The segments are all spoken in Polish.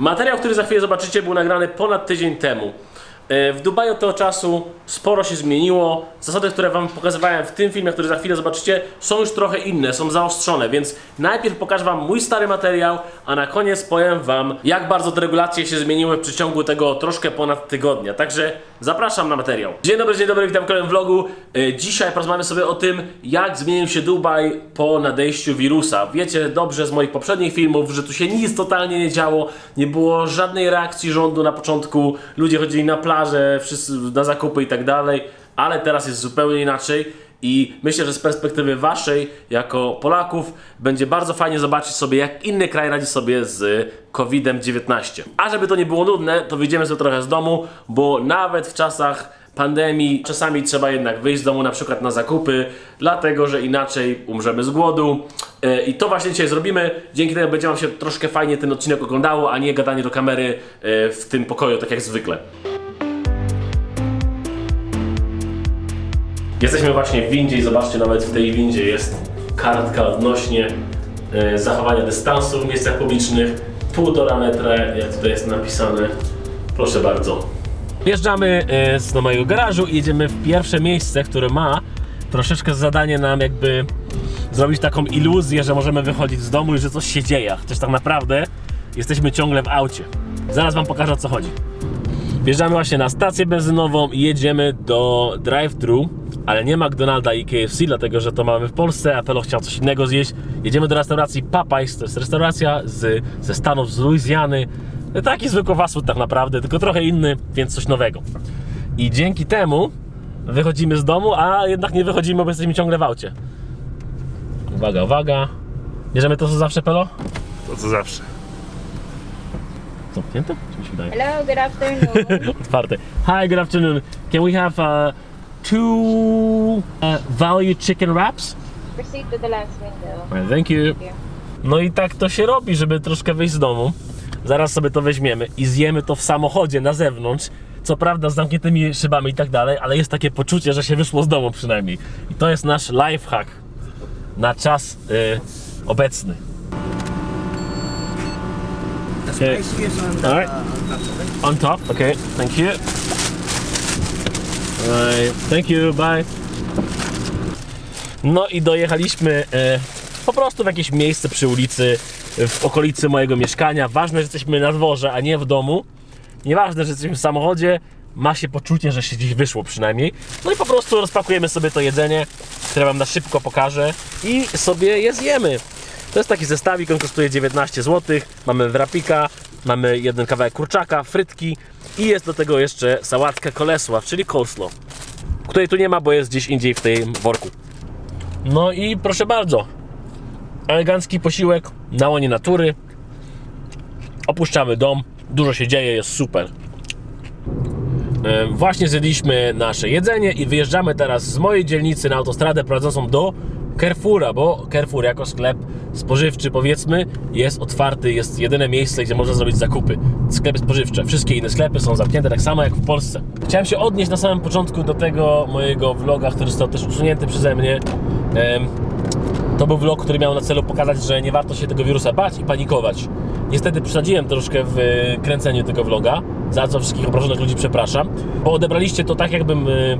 Materiał, który za chwilę zobaczycie, był nagrany ponad tydzień temu. E, W Dubaju od tego czasu sporo się zmieniło. Zasady, które Wam pokazywałem w tym filmie, który za chwilę zobaczycie, są już trochę inne, są zaostrzone, więc najpierw pokażę Wam mój stary materiał, a na koniec powiem Wam, jak bardzo te regulacje się zmieniły w przeciągu tego troszkę ponad tygodnia. Także zapraszam na materiał. Dzień dobry, dzień dobry, witam w kolejnym vlogu. E, Dzisiaj porozmawiamy sobie o tym, jak zmienił się Dubaj po nadejściu wirusa. Wiecie dobrze z moich poprzednich filmów, że tu się nic totalnie nie działo, nie było żadnej reakcji rządu na początku, ludzie chodzili na plażę, wszyscy na zakupy i tak dalej, ale teraz jest zupełnie inaczej. I myślę, że z perspektywy waszej, jako Polaków, będzie bardzo fajnie zobaczyć sobie, jak inny kraj radzi sobie z COVID-19. A żeby to nie było nudne, to wyjdziemy sobie trochę z domu, bo nawet w czasach pandemii czasami trzeba jednak wyjść z domu na przykład na zakupy, dlatego że inaczej umrzemy z głodu. E, I to właśnie dzisiaj zrobimy. Dzięki temu będzie Wam się troszkę fajnie ten odcinek oglądało, a nie gadanie do kamery e, w tym pokoju, tak jak zwykle. Jesteśmy właśnie w windzie i zobaczcie, nawet w tej windzie jest kartka odnośnie e, zachowania dystansu w miejscach publicznych. Półtora metra, jak tutaj jest napisane. Proszę bardzo. Wjeżdżamy e, z do mojego garażu i jedziemy w pierwsze miejsce, które ma troszeczkę zadanie nam jakby zrobić taką iluzję, że możemy wychodzić z domu i że coś się dzieje. Chociaż tak naprawdę jesteśmy ciągle w aucie. Zaraz wam pokażę o co chodzi. Wjeżdżamy właśnie na stację benzynową i jedziemy do drive-thru, ale nie McDonalda i KFC, dlatego że to mamy w Polsce, a Pelo chciał coś innego zjeść. Jedziemy do restauracji Popeyes, to jest restauracja z, ze Stanów, z Luizjany. Taki zwykły fast tak naprawdę, tylko trochę inny, więc coś nowego. I dzięki temu wychodzimy z domu, a jednak nie wychodzimy, bo jesteśmy ciągle w aucie. Uwaga, uwaga. Bierzemy to co zawsze, Pelo? To co zawsze. Zamknięte? Czy mi się wydaje? Hello, good afternoon. Otwarte. Hi, good afternoon. Can we have uh, two uh, value chicken wraps? Proceed to the last window. Well, thank you. Thank you. No i tak to się robi, żeby troszkę wyjść z domu. Zaraz sobie to weźmiemy i zjemy to w samochodzie na zewnątrz. Co prawda z zamkniętymi szybami i tak dalej, ale jest takie poczucie, że się wyszło z domu przynajmniej. I to jest nasz lifehack na czas y, obecny. Okay. on top okay, thank you. Alright, thank you, bye. No i dojechaliśmy e, po prostu w jakieś miejsce przy ulicy, w okolicy mojego mieszkania. Ważne, że jesteśmy na dworze, a nie w domu. Nieważne, że jesteśmy w samochodzie, ma się poczucie, że się gdzieś wyszło przynajmniej. No i po prostu rozpakujemy sobie to jedzenie, które Wam na szybko pokażę i sobie je zjemy. To jest taki zestawik, on kosztuje 19 zł. Mamy wrapika, mamy jeden kawałek kurczaka, frytki i jest do tego jeszcze sałatka kolesław, czyli coleslaw, której tu nie ma, bo jest gdzieś indziej w tym worku. No i proszę bardzo, elegancki posiłek na łonie natury. Opuszczamy dom, dużo się dzieje, jest super. Właśnie zjedliśmy nasze jedzenie i wyjeżdżamy teraz z mojej dzielnicy na autostradę prowadzącą do Carrefoura, bo Carrefour jako sklep spożywczy powiedzmy jest otwarty, jest jedyne miejsce, gdzie można zrobić zakupy. Sklepy spożywcze. Wszystkie inne sklepy są zamknięte tak samo jak w Polsce. Chciałem się odnieść na samym początku do tego mojego vloga, który został też usunięty przeze mnie. To był vlog, który miał na celu pokazać, że nie warto się tego wirusa bać i panikować. Niestety przesadziłem troszkę w e, kręceniu tego vloga, za co wszystkich obrażonych ludzi przepraszam, bo odebraliście to tak, jakbym e,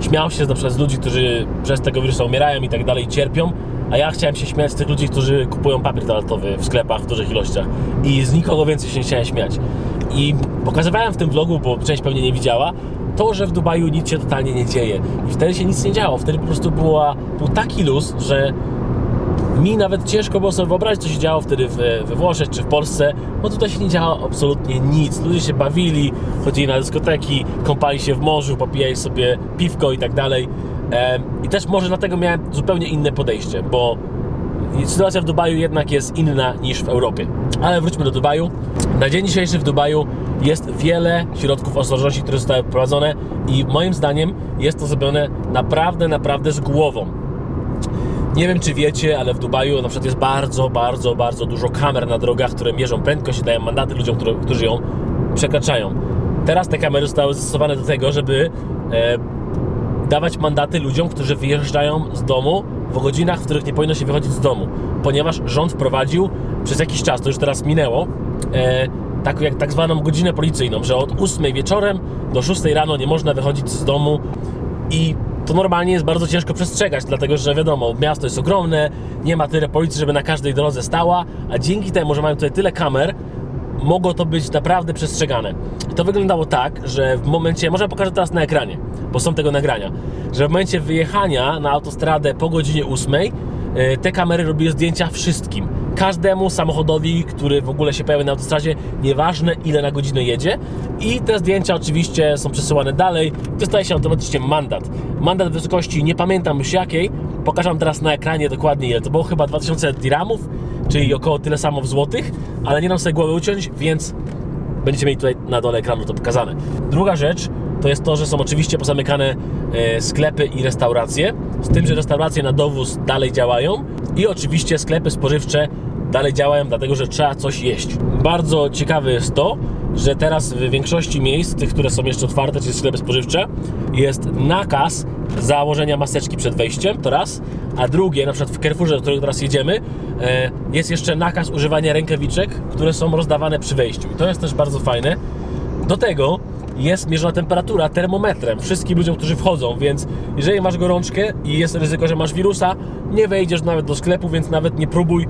śmiał się na przykład z ludzi, którzy przez tego wirusa umierają i tak dalej, cierpią, a ja chciałem się śmiać z tych ludzi, którzy kupują papier toaletowy w sklepach w dużych ilościach i z nikogo więcej się nie chciałem śmiać. I pokazywałem w tym vlogu, bo część pewnie nie widziała, to, że w Dubaju nic się totalnie nie dzieje. I wtedy się nic nie działo. Wtedy po prostu była, był taki luz, że mi nawet ciężko było sobie wyobrazić, co się działo wtedy w, we Włoszech czy w Polsce, bo tutaj się nie działo absolutnie nic. Ludzie się bawili, chodzili na dyskoteki, kąpali się w morzu, popijali sobie piwko i tak dalej. I też może dlatego miałem zupełnie inne podejście, bo sytuacja w Dubaju jednak jest inna niż w Europie. Ale wróćmy do Dubaju. Na dzień dzisiejszy w Dubaju jest wiele środków ostrożności, które zostały wprowadzone i moim zdaniem jest to zrobione naprawdę, naprawdę z głową. Nie wiem, czy wiecie, ale w Dubaju na przykład jest bardzo, bardzo, bardzo dużo kamer na drogach, które mierzą prędkość i dają mandaty ludziom, które, którzy ją przekraczają. Teraz te kamery zostały zastosowane do tego, żeby e, dawać mandaty ludziom, którzy wyjeżdżają z domu w godzinach, w których nie powinno się wychodzić z domu, ponieważ rząd wprowadził przez jakiś czas, to już teraz minęło, e, tak, jak tak zwaną godzinę policyjną, że od 8 wieczorem do 6 rano nie można wychodzić z domu i to normalnie jest bardzo ciężko przestrzegać, dlatego że wiadomo, miasto jest ogromne, nie ma tyle policji, żeby na każdej drodze stała, a dzięki temu, że mają tutaj tyle kamer, mogło to być naprawdę przestrzegane. I to wyglądało tak, że w momencie, może pokażę teraz na ekranie, bo są tego nagrania, że w momencie wyjechania na autostradę po godzinie 8 e, te kamery robiły zdjęcia wszystkim. Każdemu samochodowi, który w ogóle się pojawia na autostradzie, nieważne ile na godzinę jedzie. I te zdjęcia oczywiście są przesyłane dalej. Dostaje się automatycznie mandat. Mandat w wysokości nie pamiętam już jakiej. Pokażę wam teraz na ekranie dokładnie ile. To było chyba 2000 dirhamów, czyli około tyle samo w złotych, ale nie dam sobie głowy uciąć, więc będziecie mieli tutaj na dole ekranu to pokazane. Druga rzecz to jest to, że są oczywiście pozamykane e, sklepy i restauracje, z tym, że restauracje na dowóz dalej działają i oczywiście sklepy spożywcze dalej działają, dlatego że trzeba coś jeść. Bardzo ciekawe jest to, że teraz w większości miejsc, tych, które są jeszcze otwarte, czyli sklepy spożywcze, jest nakaz założenia maseczki przed wejściem, to raz, a drugie, na przykład w Carrefourze, do którego teraz jedziemy, e, jest jeszcze nakaz używania rękawiczek, które są rozdawane przy wejściu. I to jest też bardzo fajne. Do tego jest mierzona temperatura termometrem wszystkim ludziom, którzy wchodzą, więc jeżeli masz gorączkę i jest ryzyko, że masz wirusa, nie wejdziesz nawet do sklepu, więc nawet nie próbuj.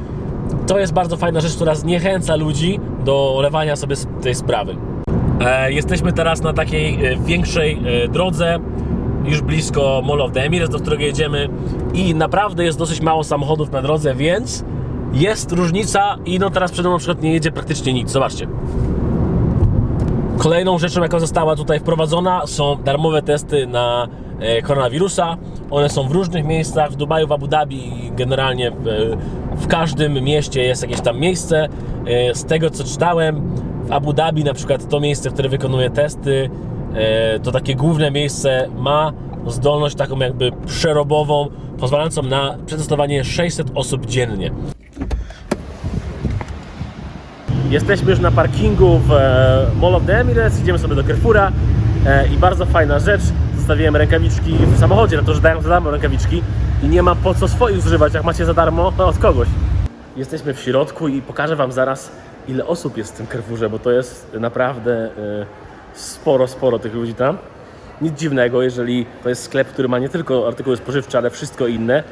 To jest bardzo fajna rzecz, która zniechęca ludzi do olewania sobie tej sprawy. E, jesteśmy teraz na takiej e, większej e, drodze, już blisko Mall of the Emirates, do którego jedziemy i naprawdę jest dosyć mało samochodów na drodze, więc jest różnica i no teraz przede mną na przykład nie jedzie praktycznie nic, zobaczcie. Kolejną rzeczą, jaka została tutaj wprowadzona, są darmowe testy na e, koronawirusa. One są w różnych miejscach, w Dubaju, w Abu Dhabi i generalnie w, w każdym mieście jest jakieś tam miejsce. E, Z tego co czytałem, w Abu Dhabi na przykład to miejsce, które wykonuje testy, e, to takie główne miejsce ma zdolność taką jakby przerobową, pozwalającą na przetestowanie 600 osób dziennie. Jesteśmy już na parkingu w e, Mall of the Emirates, idziemy sobie do Carrefoura e, i bardzo fajna rzecz, zostawiłem rękawiczki w samochodzie, na to, że dają za darmo rękawiczki i nie ma po co swoich używać, jak macie za darmo, to od kogoś. Jesteśmy w środku i pokażę Wam zaraz, ile osób jest w tym Carrefourze, bo to jest naprawdę e, sporo, sporo tych ludzi tam. Nic dziwnego, jeżeli to jest sklep, który ma nie tylko artykuły spożywcze, ale wszystko inne,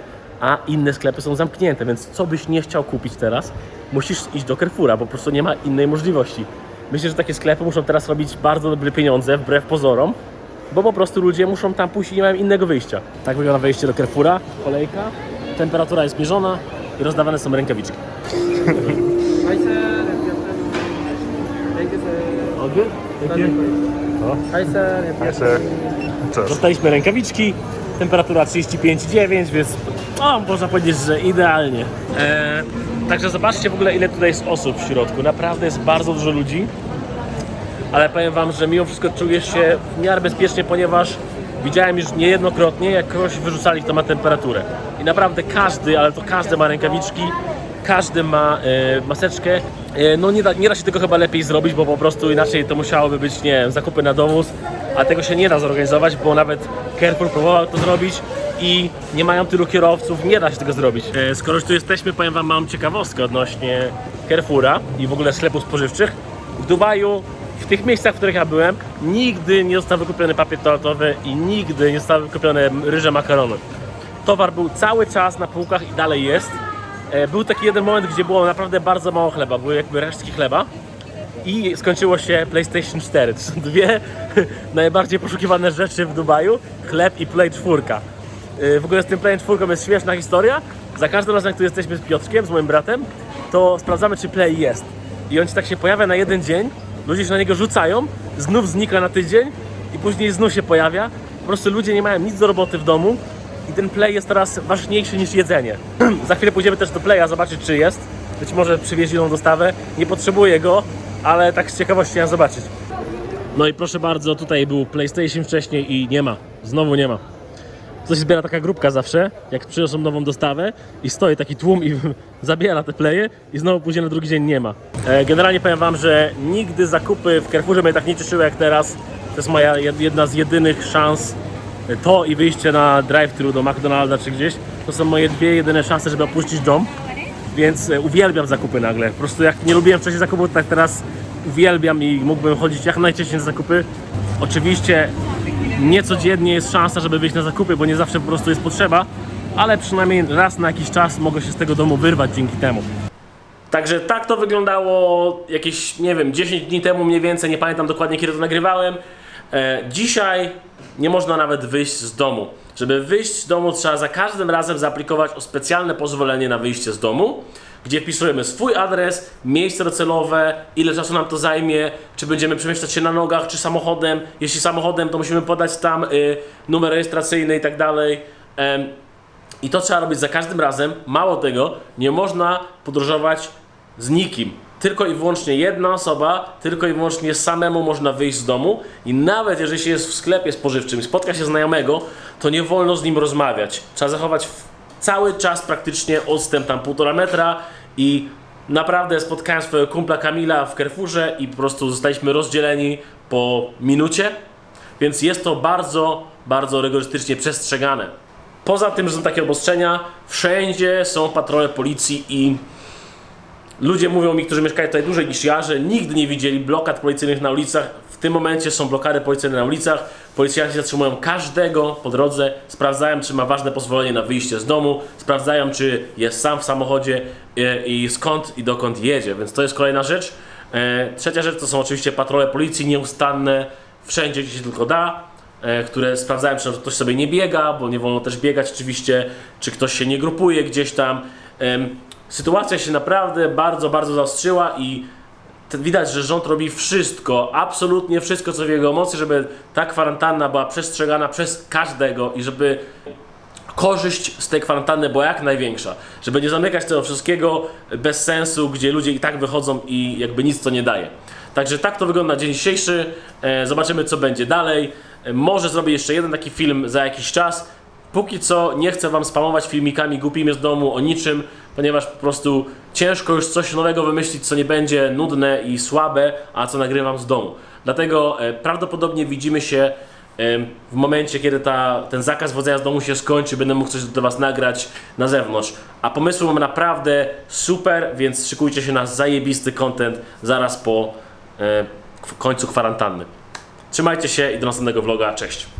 a inne sklepy są zamknięte, więc co byś nie chciał kupić teraz, musisz iść do Carrefoura, bo po prostu nie ma innej możliwości. Myślę, że takie sklepy muszą teraz robić bardzo dobre pieniądze, wbrew pozorom, bo po prostu ludzie muszą tam pójść i nie mają innego wyjścia. Tak wygląda wejście do Carrefoura, kolejka, temperatura jest mierzona i rozdawane są rękawiczki. Sir. Ogry? Hi sir. Hi sir. Dostaliśmy rękawiczki, temperatura 35,9, więc o, można powiedzieć, że idealnie. E, także zobaczcie w ogóle ile tutaj jest osób w środku. Naprawdę jest bardzo dużo ludzi. Ale powiem Wam, że mimo wszystko czuję się w miarę bezpiecznie, ponieważ widziałem już niejednokrotnie, jak kogoś wyrzucali, kto ma temperaturę. I naprawdę każdy, ale to każdy ma rękawiczki, każdy ma e, maseczkę. E, no nie da, nie da się tego chyba lepiej zrobić, bo po prostu inaczej to musiałoby być, nie wiem, zakupy na dowóz, a tego się nie da zorganizować, bo nawet Carrefour próbował to zrobić i nie mają tylu kierowców, nie da się tego zrobić. E, skoro już tu jesteśmy, powiem Wam mam ciekawostkę odnośnie Carrefoura i w ogóle sklepów spożywczych. W Dubaju w tych miejscach, w których ja byłem, nigdy nie został wykupiony papier toaletowy i nigdy nie zostały wykupione ryże makarony. Towar był cały czas na półkach i dalej jest. E, Był taki jeden moment, gdzie było naprawdę bardzo mało chleba, były jakby resztki chleba i skończyło się PlayStation 4. To są dwie najbardziej poszukiwane rzeczy w Dubaju, chleb i Play 4. E, W ogóle z tym Play 4 jest śmieszna historia. Za każdym razem, jak tu jesteśmy z Piotrkiem, z moim bratem, to sprawdzamy, czy Play jest. I on ci tak się pojawia na jeden dzień, ludzie się na niego rzucają, znów znika na tydzień i później znów się pojawia. Po prostu ludzie nie mają nic do roboty w domu i ten Play jest teraz ważniejszy niż jedzenie. Za chwilę pójdziemy też do Playa zobaczyć, czy jest. Być może przywieźli nową dostawę. Nie potrzebuję go, ale tak z ciekawości chciałem zobaczyć. No i proszę bardzo, tutaj był PlayStation wcześniej i nie ma. Znowu nie ma. To się zbiera taka grupka zawsze, jak przyniosą nową dostawę i stoi taki tłum i zabiera te pleje i znowu później na drugi dzień nie ma. E, Generalnie powiem Wam, że nigdy zakupy w Carrefourze mnie tak nie cieszyły jak teraz. To jest moja jed- jedna z jedynych szans. To i wyjście na drive-thru do McDonalda czy gdzieś, to są moje dwie jedyne szanse, żeby opuścić dom. Więc e, uwielbiam zakupy nagle. Po prostu jak nie lubiłem wcześniej zakupów, tak teraz uwielbiam i mógłbym chodzić jak najczęściej na zakupy. Oczywiście nie codziennie jest szansa, żeby wyjść na zakupy, bo nie zawsze po prostu jest potrzeba, ale przynajmniej raz na jakiś czas mogę się z tego domu wyrwać dzięki temu. Także tak to wyglądało jakieś, nie wiem, 10 dni temu mniej więcej, nie pamiętam dokładnie kiedy to nagrywałem. E, dzisiaj nie można nawet wyjść z domu. Żeby wyjść z domu trzeba za każdym razem zaaplikować o specjalne pozwolenie na wyjście z domu, gdzie wpisujemy swój adres, miejsce docelowe, ile czasu nam to zajmie, czy będziemy przemieszczać się na nogach, czy samochodem. Jeśli samochodem, to musimy podać tam y, numer rejestracyjny i tak dalej. I to trzeba robić za każdym razem. Mało tego, nie można podróżować z nikim. Tylko i wyłącznie jedna osoba, tylko i wyłącznie samemu można wyjść z domu. I nawet jeżeli się jest w sklepie spożywczym i spotka się znajomego, to nie wolno z nim rozmawiać. Trzeba zachować cały czas praktycznie odstęp tam półtora metra i naprawdę spotkałem swojego kumpla Kamila w Carrefourze i po prostu zostaliśmy rozdzieleni po minucie. Więc jest to bardzo, bardzo rygorystycznie przestrzegane. Poza tym, że są takie obostrzenia, wszędzie są patrole policji i ludzie mówią mi, którzy mieszkają tutaj dłużej niż ja, że nigdy nie widzieli blokad policyjnych na ulicach. W tym momencie są blokady policyjne na ulicach. Policjanci zatrzymują każdego po drodze, sprawdzają, czy ma ważne pozwolenie na wyjście z domu, sprawdzają, czy jest sam w samochodzie e, i skąd i dokąd jedzie. Więc to jest kolejna rzecz. E, Trzecia rzecz to są oczywiście patrole policji nieustanne, wszędzie gdzie się tylko da e, które sprawdzają, czy ktoś sobie nie biega, bo nie wolno też biegać oczywiście, czy ktoś się nie grupuje gdzieś tam. Sytuacja się naprawdę bardzo, bardzo zaostrzyła i widać, że rząd robi wszystko, absolutnie wszystko, co w jego mocy, żeby ta kwarantanna była przestrzegana przez każdego i żeby korzyść z tej kwarantanny była jak największa. Żeby nie zamykać tego wszystkiego bez sensu, gdzie ludzie i tak wychodzą i jakby nic to nie daje. Także tak to wygląda dzień dzisiejszy. E, Zobaczymy, co będzie dalej. E, Może zrobię jeszcze jeden taki film za jakiś czas. Póki co nie chcę Wam spamować filmikami głupimi z domu o niczym, ponieważ po prostu ciężko już coś nowego wymyślić, co nie będzie nudne i słabe, a co nagrywam z domu. Dlatego e, prawdopodobnie widzimy się w momencie, kiedy ta, ten zakaz wodzenia z domu się skończy, będę mógł coś do Was nagrać na zewnątrz. A pomysły mam naprawdę super, więc szykujcie się na zajebisty content zaraz po e, końcu kwarantanny. Trzymajcie się i do następnego vloga. Cześć!